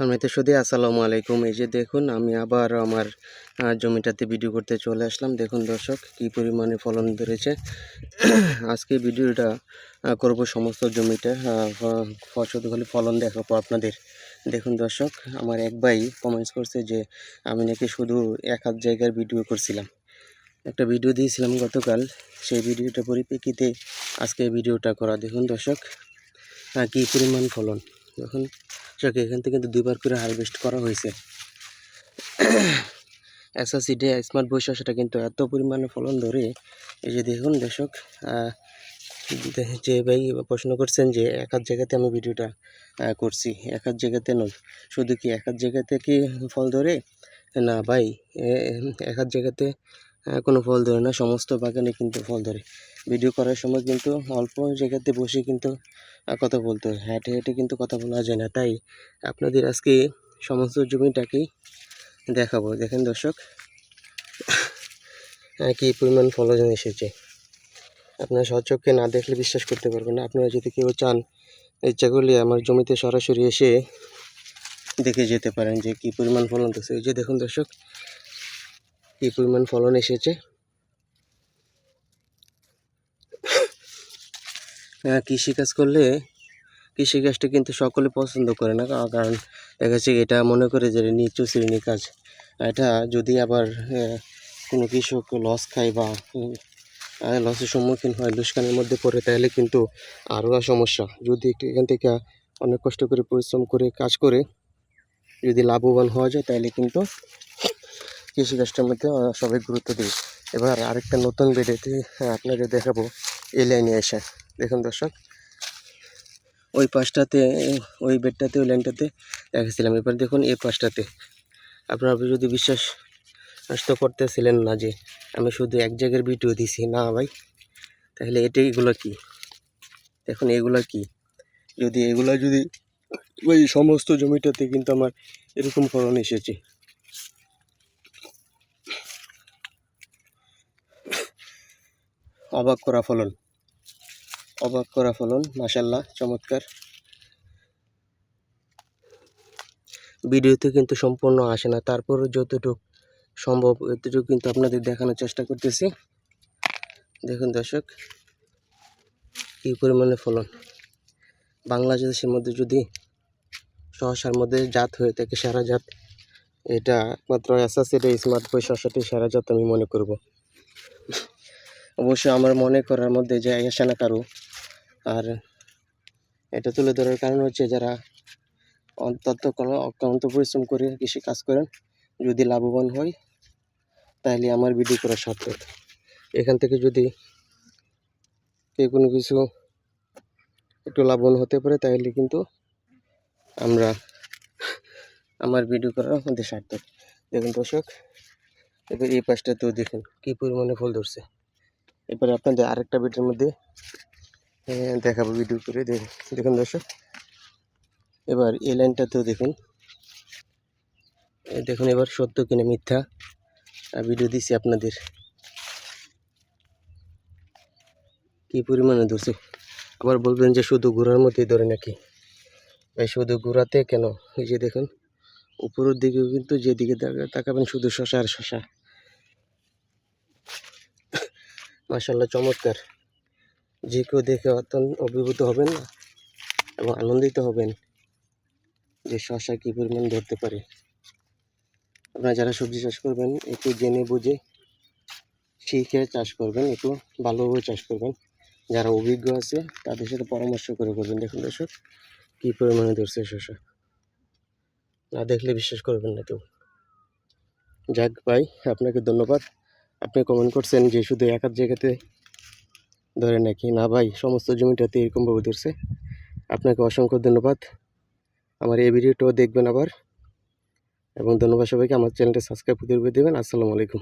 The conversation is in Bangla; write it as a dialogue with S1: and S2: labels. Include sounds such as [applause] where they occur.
S1: সম্মানিত সুদী আসসালামু আলাইকুম। এই যে দেখুন আমি আবার আমার জমিটাতে ভিডিও করতে চলে আসলাম। দেখুন দর্শক কি পরিমাণে ফলন ধরেছে। [clears throat] আজকে ভিডিওটা করব সমস্ত জমিটা আহ, ফ- ফসল খালি ফলন দেখাবো আপনাদের। দেখুন দর্শক আমার এক ভাই কমেন্টস করছে যে আমি নাকি শুধু এক হাত জায়গার ভিডিও করছিলাম। একটা ভিডিও দিয়েছিলাম গতকাল সেই ভিডিওটা পরিপ্রেক্ষিতে আজকে ভিডিওটা করা। দেখুন দর্শক কি পরিমাণ ফলন। দেখুন। দর্শক এখান থেকে কিন্তু দুইবার করে হারভেস্ট করা হয়েছে। এসএসিডে স্মার্ট বৈশা সেটা কিন্তু এত পরিমাণে ফলন ধরে, এই যে দেখুন দর্শক যে ভাই প্রশ্ন করছেন যে এক হাত জায়গাতে আমি ভিডিওটা করছি, এক হাত জায়গাতে নয়, শুধু কি এক হাত জায়গাতে কি ফল ধরে? না ভাই এক হাত জায়গাতে কোনো ফল ধরে না, সমস্ত বাগানে কিন্তু ফল ধরে। ভিডিও করার সময় কিন্তু অল্প জায়গাতে বসে কিন্তু কথা বলতে হয়। হেঁটে হেঁটে কিন্তু কথা বলা যায় না। তাই আপনাদের আজকে সমস্ত জমিটাকেই দেখাবো। দেখেন দর্শক কি পরিমাণ ফলন এসেছে। আপনারা সচক্ষে না দেখলে বিশ্বাস করতে পারবেন না। আপনারা যদি কেউ চান, ইচ্ছা করলে আমার জমিতে সরাসরি এসে দেখে যেতে পারেন যে কি পরিমাণ ফলন এই যে দেখুন দর্শক কি পরিমাণ ফলন এসেছে। আহ, কৃষিকাজ করলে কৃষিকাজটা কিন্তু সকলে পছন্দ করে না কারণ দেখা যাচ্ছে এটা মনে করে যে নিচু শ্রেণির কাজ। এটা যদি আবার কোনো কৃষক লস খায় বা লসের সম্মুখীন হয় লুসকানের মধ্যে পড়ে তাহলে কিন্তু আরও সমস্যা। যদি এখান থেকে অনেক কষ্ট করে পরিশ্রম করে কাজ করে যদি লাভবান হওয়া যায় তাহলে কিন্তু কৃষিকাজটার মধ্যে সবাই গুরুত্ব দিই। এবার আরেকটা নতুন বেডেতে আপনাদের দেখাবো এই লাইনে এসে। দেখুন দর্শক, ওই পাশটাতে, ওই বেডটাতে, ওই লাইনটাতে দেখেছিলাম এবার দেখুন এই পাশটাতে। আপনারা যদি বিশ্বাস তো করতেছিলেন না যে আমি শুধু এক জায়গার ভিডিও দিছি, না ভাই। তাহলে এটা এগুলো কি? দেখুন এগুলো কি? যদি এগুলো যদি ওই সমস্ত জমিটাতে কিন্তু আমার এরকম ফলন এসেছে। অবাক করা ফলন। অবাক করা ফলন মাসাল্লাহ চমৎকার। ভিডিওতে কিন্তু সম্পূর্ণ আসে না। তারপরও যতটুকু সম্ভব এতটুকু কিন্তু আপনাদের দেখানোর চেষ্টা করতেছি। দেখুন দর্শক, কী পরিমাণে ফলন। বাংলাদেশের মধ্যে যদি সহসার মধ্যে জাত হয়ে থাকে, সারা জাত, এটা একমাত্র এসএসির স্মার্ট বই শসাটি সারা জাত আমি মনে করব। অবশ্য আমার মনে করার মধ্যে যে আসে না কারও। আর এটা তুলে ধরার কারণ হচ্ছে যারা অন্তত কোনো অক্লান্ত পরিশ্রম করে কৃষি কাজ করেন, যদি লাভবান হয় তাহলে আমার ভিডিও করা সার্থক। এখান থেকে যদি কেউ কোনো কিছু একটু লাভবান হতে পারে তাহলে কিন্তু আমরা আমার ভিডিও করার মধ্যে সার্থক। দেখুন দর্শক, এবার এই পাশটাতেও দেখুন কী পরিমাণে ফুল ধরছে। এবারে আপনাদের আরেকটা ভিডিওর মধ্যে দেখাবো ভিডিও করে। দেখুন দর্শক, এবার এই লাইনটাতেও দেখুন। দেখুন এবার সত্য কিনা মিথ্যা ভিডিও দিছি আপনাদের। কি পরিমাণে ধরছে? আবার বলবেন যে শুধু ঘোরার মধ্যেই ধরে নাকি? ভাই শুধু ঘোরাতে কেন? এই যে দেখুন, উপরের দিকেও কিন্তু যেদিকে তাকা- তাকাবেন শুধু শশা আর শশা। মাসাল্লাহ চমৎকার। যে কেউ দেখে অত্যন্ত অভিভূত হবেন না এবং আনন্দিত হবেন যে শশা কী পরিমাণ ধরতে পারে। আপনারা যারা সবজি চাষ করবেন, একটু জেনে বুঝে শিখে চাষ করবেন, একটু ভালোভাবে চাষ করবেন। যারা অভিজ্ঞ আছে, তাদের সাথে পরামর্শ করে করবেন। দেখুন দর্শক, কী পরিমাণে ধরছে শশা। না দেখলে বিশ্বাস করবেন না কেউ। যাক ভাই, আপনাকে ধন্যবাদ। আপনি কমেন্ট করছেন যে শুধু এক এক জায়গাতে ধরে নাকি? না ভাই, সমস্ত জমিটাতে এরকমভাবে ধরছে। আপনাকে অসংখ্য ধন্যবাদ। আমার এই ভিডিওটাও দেখবেন আবার। এবং ধন্যবাদ সবাইকে। আমার চ্যানেলটা সাবস্ক্রাইব করে দেবেন। আসসালামু আলাইকুম।